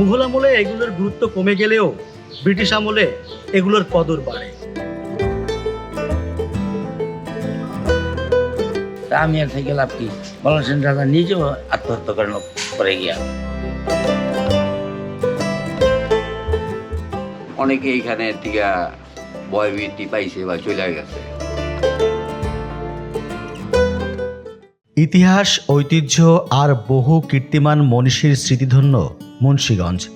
মুঘল আমলে এগুলোর গুরুত্ব কমে গেলেও ব্রিটিশ আমলে এগুলোর কদর বাড়ে। তা আমি আর থেকে লাভ কি? বলন সেন রাজা নিজেও আত্মহত্যা করেন করে গিয়া। অনেকে এইখানে থেকে ভয়ভীতি পাইছে বা চলে গেছে। ইতিহাস ঐতিহ্য আর বহু কীর্তিমান মনীষীর স্মৃতিধন্য মুন্সীগঞ্জ।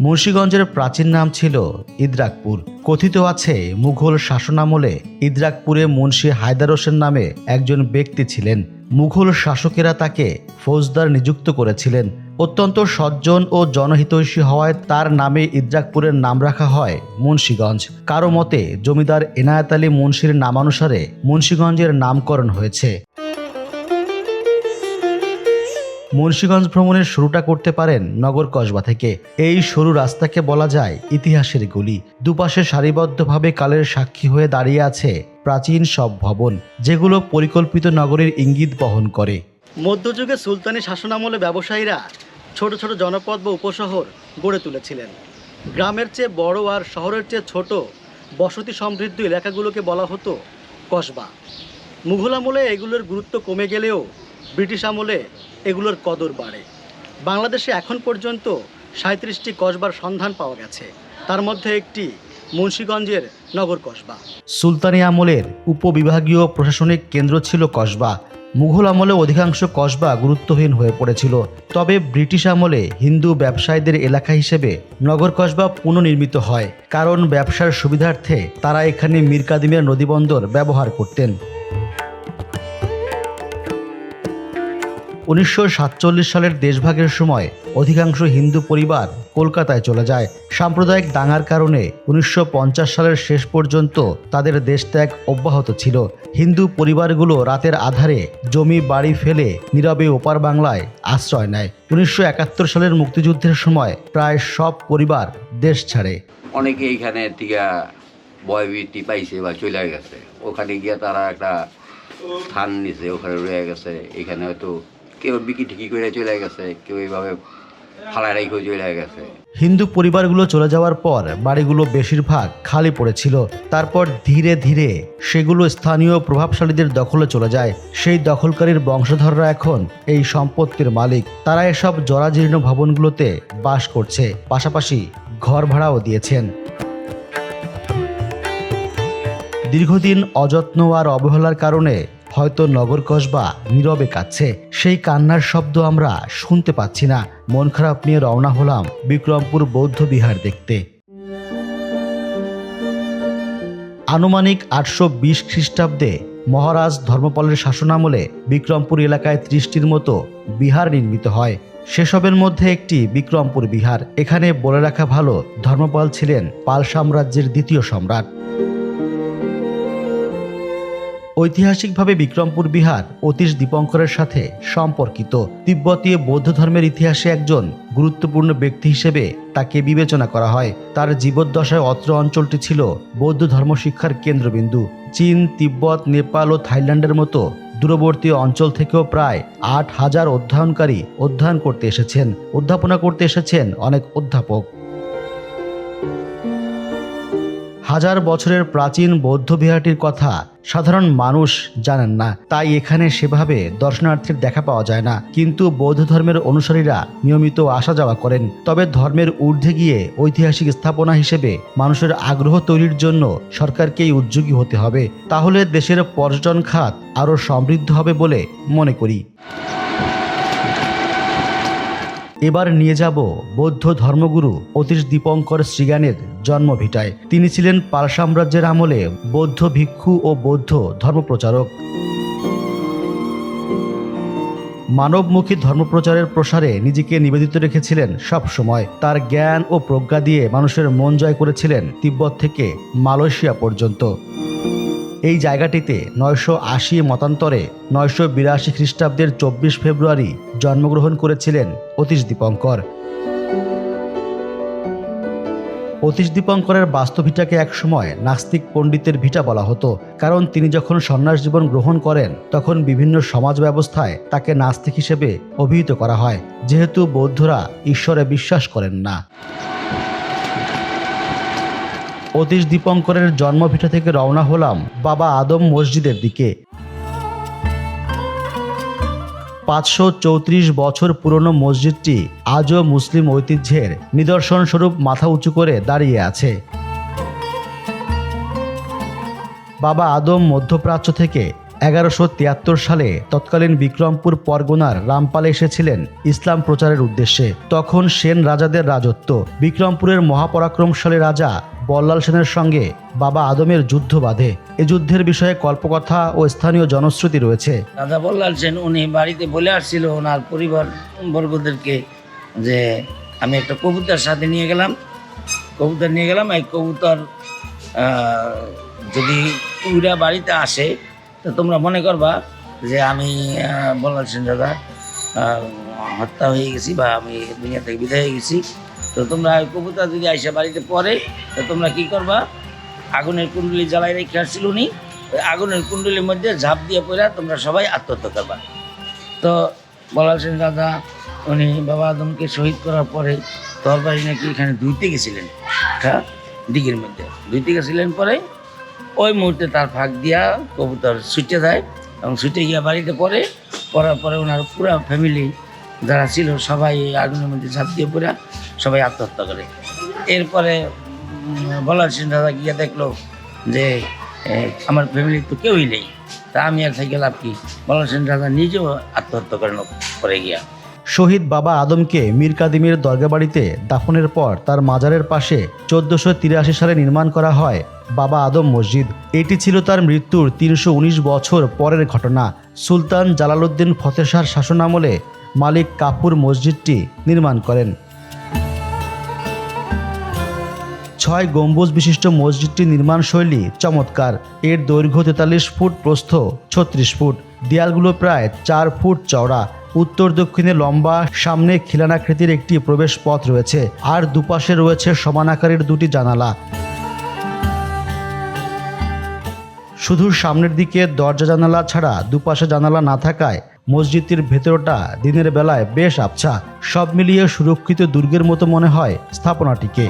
মুন্সীগঞ্জের প্রাচীন নাম ছিল ইদ্রাকপুর। কথিত আছে, মুঘল শাসনামলে ইদ্রাকপুরে মুন্সী হায়দার হোসেন নামে একজন ব্যক্তি ছিলেন। মুঘল শাসকেরা তাকে ফৌজদার নিযুক্ত করেছিলেন। অত্যন্ত সজ্জন ও জনহিতৈষী হওয়ায় তার নামে ইদ্রাকপুরের নাম রাখা হয় মুন্সীগঞ্জ। কারও মতে, জমিদার এনায়েত আলী মুন্সির নামানুসারে মুন্সীগঞ্জের নামকরণ হয়েছে। মুন্সীগঞ্জ ভ্রমণের শুরুটা করতে পারেন নগর কসবা থেকে। এই সরু রাস্তাকে বলা যায় ইতিহাসের গুলি। দুপাশে সারিবদ্ধভাবে কালের সাক্ষী হয়ে দাঁড়িয়ে আছে প্রাচীন সব ভবন, যেগুলো পরিকল্পিত নগরের ইঙ্গিত বহন করে। মধ্যযুগে সুলতানি শাসনামলে ব্যবসায়ীরা ছোট ছোট জনপদ বা উপশহর গড়ে তুলেছিলেন। গ্রামের চেয়ে বড় আর শহরের চেয়ে ছোট বসতি সমৃদ্ধ এলাকাগুলোকে বলা হতো কসবা। মুঘল আমলে এগুলোর গুরুত্ব কমে গেলেও ব্রিটিশ আমলে এগুলোর কদর বাড়ে। বাংলাদেশে এখন পর্যন্ত সাঁত্রিশটি কসবার সন্ধান পাওয়া গেছে। তার মধ্যে একটি মুন্সীগঞ্জের নগর কসবা। সুলতানি আমলের উপবিভাগীয় প্রশাসনিক কেন্দ্র ছিল কসবা। মুঘল আমলে অধিকাংশ কসবা গুরুত্বহীন হয়ে পড়েছিল। তবে ব্রিটিশ আমলে হিন্দু ব্যবসায়ীদের এলাকা হিসেবে নগর কসবা পুনর্নির্মিত হয়। কারণ ব্যবসার সুবিধার্থে তারা এখানে মীর নদীবন্দর ব্যবহার করতেন। উনিশশো সাতচল্লিশ সালের দেশভাগের সময় অধিকাংশ হিন্দু পরিবার কলকাতায় চলে যায়। সাম্প্রদায়িক দাঙ্গার কারণে উনিশশো পঞ্চাশ সালের শেষ পর্যন্ত তাদের দেশত্যাগ অব্যাহত ছিল। হিন্দু পরিবারগুলো রাতের আধারে জমি, বাড়ি ফেলে নীরবে ওপার বাংলায় আশ্রয় নেয়। উনিশশো একাত্তর সালের মুক্তিযুদ্ধের সময় প্রায় সব পরিবার দেশ ছাড়ে। অনেকে এইখানে থেকে ভয়ভীতি পাইছে বা চলে গেছে। ওখানে গিয়ে তারা একটা স্থান নিছে, ওখানে রয়ে গেছে। এখানে হয়তো কেউ বিকি টিকি করে চলে গেছে, কেউ এইভাবে রাখেও চলে গেছে। হিন্দু পরিবারগুলো চলে যাওয়ার পর বাড়িগুলো বেশিরভাগ খালি পড়েছিল। তারপর ধীরে ধীরে সেগুলো স্থানীয় প্রভাবশালীদের দখলে চলে যায়। সেই দখলকারীর বংশধররা এখন এই সম্পত্তির মালিক। তারা এসব জরাজীর্ণ ভবনগুলোতে বাস করছে। পাশাপাশি ঘর ভাড়াও দিয়েছেন। দীর্ঘদিন অযত্ন আর অবহেলার কারণে হয়তো নগর কসবা নীরবে কাচ্ছে সেই কান্নার শব্দ আমরা শুনতে পাচ্ছি না। মন খারাপ নিয়ে রওনা হলাম বিক্রমপুর বৌদ্ধ বিহার দেখতে। আনুমানিক আটশো বিশ খ্রিস্টাব্দে মহারাজ ধর্মপালের শাসনামলে বিক্রমপুর এলাকায় ত্রিশটির মতো বিহার নির্মিত হয়। সেসবের মধ্যে একটি বিক্রমপুর বিহার। এখানে বলে রাখা ভালো ধর্মপাল ছিলেন পাল সাম্রাজ্যের দ্বিতীয় সম্রাট। ঐতিহাসিকভাবে বিক্রমপুর বিহার অতীশ দীপঙ্করের সাথে সম্পর্কিত। তিব্বতীয় বৌদ্ধ ধর্মের ইতিহাসে একজন গুরুত্বপূর্ণ ব্যক্তি হিসেবে তাকে বিবেচনা করা হয়। তার জীবদ্দশায় অত্র অঞ্চলটি ছিল বৌদ্ধ ধর্ম শিক্ষার কেন্দ্রবিন্দু। চীন, তিব্বত, নেপাল ও থাইল্যান্ডের মতো দূরবর্তী অঞ্চল থেকেও প্রায় আট হাজার অধ্যয়নকারী অধ্যয়ন করতে এসেছেন অধ্যাপনা করতে এসেছেন অনেক অধ্যাপক। হাজার বছরের প্রাচীন বৌদ্ধ বিহারটির কথা সাধারণ মানুষ জানেন না। তাই এখানে সেভাবে দর্শনার্থীর দেখা পাওয়া যায় না। কিন্তু বৌদ্ধ ধর্মের অনুসারীরা নিয়মিত আসা যাওয়া করেন। তবে ধর্মের ঊর্ধ্বে গিয়ে ঐতিহাসিক স্থাপনা হিসেবে মানুষের আগ্রহ তৈরির জন্য সরকারকেই উদ্যোগী হতে হবে। তাহলে দেশের পর্যটন খাত আরও সমৃদ্ধ হবে বলে মনে করি। এবার নিয়ে যাব বৌদ্ধ ধর্মগুরু অতীশ দীপঙ্কর শ্রীজ্ঞানের জন্মভিটায়। তিনি ছিলেন পাল সাম্রাজ্যের আমলে বৌদ্ধ ভিক্ষু ও বৌদ্ধ ধর্মপ্রচারক। মানবমুখী ধর্মপ্রচারের প্রসারে নিজেকে নিবেদিত রেখেছিলেন সব সময় তার জ্ঞান ও প্রজ্ঞা দিয়ে মানুষের মন জয় করেছিলেন তিব্বত থেকে মালয়েশিয়া পর্যন্ত। এই জায়গাটিতে নয়শো আশি মতান্তরে নয়শো বিরাশি খ্রিস্টাব্দের চব্বিশ ফেব্রুয়ারি জন্মগ্রহণ করেছিলেন অতীশ দীপঙ্কর। অতীশ দীপঙ্করের বাস্তুভিটাকে একসময় নাস্তিক পণ্ডিতের ভিটা বলা হতো, কারণ তিনি যখন সন্ন্যাস জীবন গ্রহণ করেন, তখন বিভিন্ন সমাজ ব্যবস্থায় তাকে নাস্তিক হিসেবে অভিহিত করা হয়, যেহেতু বৌদ্ধরা ঈশ্বরে বিশ্বাস করেন না। অতীশ দীপঙ্করের জন্মভিটা থেকে রওনা হলাম বাবা আদম মসজিদের দিকে। পাঁচশো চৌত্রিশ বছর পুরনো মসজিদটি আজও মুসলিম ঐতিহ্যের নিদর্শন স্বরূপ মাথা উঁচু করে দাঁড়িয়ে আছে। বাবা আদম মধ্যপ্রাচ্য থেকে এগারোশো তিয়াত্তর সালে তৎকালীন বিক্রমপুর পরগনার রামপালে এসেছিলেন ইসলাম প্রচারের উদ্দেশ্যে। তখন সেন রাজাদের রাজত্ব। বিক্রমপুরের মহাপরাক্রমশালী রাজা বল্লাল সেনের সঙ্গে বাবা আদমের যুদ্ধ বাঁধে। এ যুদ্ধের বিষয়ে কল্পকথা ও স্থানীয় জনশ্রুতি রয়েছে। দাদা বল্লাল সেন, উনি বাড়িতে বলে আসছিল ওনার পরিবার বর্গদেরকে যে আমি একটা কবুতর সাথে নিয়ে গেলাম। কবুতর নিয়ে গেলাম, এই কবুতর যদি উইরা বাড়িতে আসে, তো তোমরা মনে করবা যে আমি বল্লাল সেন দাদা হত্যা হয়ে গেছি বা আমি দুনিয়া থেকে বিদায় হয়ে গেছি। তো তোমরা কবুতর যদি আইসা বাড়িতে পড়ে তো তোমরা কি করবা? আগুনের কুণ্ডলি জ্বালাই রেখে আসছিল উনি। ওই আগুনের কুণ্ডলির মধ্যে ঝাঁপ দিয়ে পড়ে তোমরা সবাই আত্মহত্যা করবা। তো বলাল সেন দাদা, উনি বাবা আদমকে শহীদ করার পরে তরবারি নাকি এখানে ধুইতে গেছিলেন। একটা দিঘির মধ্যে। ধুইতে গেছিলেন পরে, ওই মুহূর্তে তার ফাঁক দিয়া কবুতর ছুটে যায় এবং ছুটে গিয়া বাড়িতে পড়ে। পড়ার পরে ওনার পুরো ফ্যামিলি যারা ছিল সবাই আগুনের মধ্যে ঝাঁপ দিয়ে পড়ে সবাই আত্মহত্যা করে। এরপরে বলার সেন দাদা গিয়ে দেখল যে আমার ফ্যামিলির তো কেউই নেই। তা আমি আর থেকে লাভ কি? বলাল সেন দাদা নিজেও আত্মহত্যা করেন করে গিয়া। শহীদ বাবা আদমকে মীর কাদিমের দরগাবাড়িতে দাফনের পর তার মাজারের পাশে চোদ্দশো তিরাশি সালে নির্মাণ করা হয় বাবা আদম মসজিদ। এটি ছিল তার মৃত্যুর তিনশো উনিশ বছর পরের ঘটনা। সুলতান জালালউদ্দিন ফতেশার শাসনামলে মালিক কাপুর মসজিদটি নির্মাণ করেন। ছয় গম্বুজ বিশিষ্ট মসজিদটির নির্মাণ শৈলী চমৎকার। এর দৈর্ঘ্য তেতাল্লিশ ফুট, প্রস্থ ছত্রিশ ফুট। দেয়ালগুলো প্রায় চার ফুট চওড়া। উত্তর দক্ষিণে লম্বা, সামনে খিলানাকৃতির একটি প্রবেশ পথ রয়েছে। আর দুপাশে রয়েছে সমানাকারের দুটি জানালা। শুধু সামনের দিকে দরজা জানালা ছাড়া দুপাশে জানালা না থাকায় মসজিদটির ভেতরটা দিনের বেলায় বেশ আবছা। সব মিলিয়ে সুরক্ষিত দুর্গের মতো মনে হয় স্থাপনাটিকে।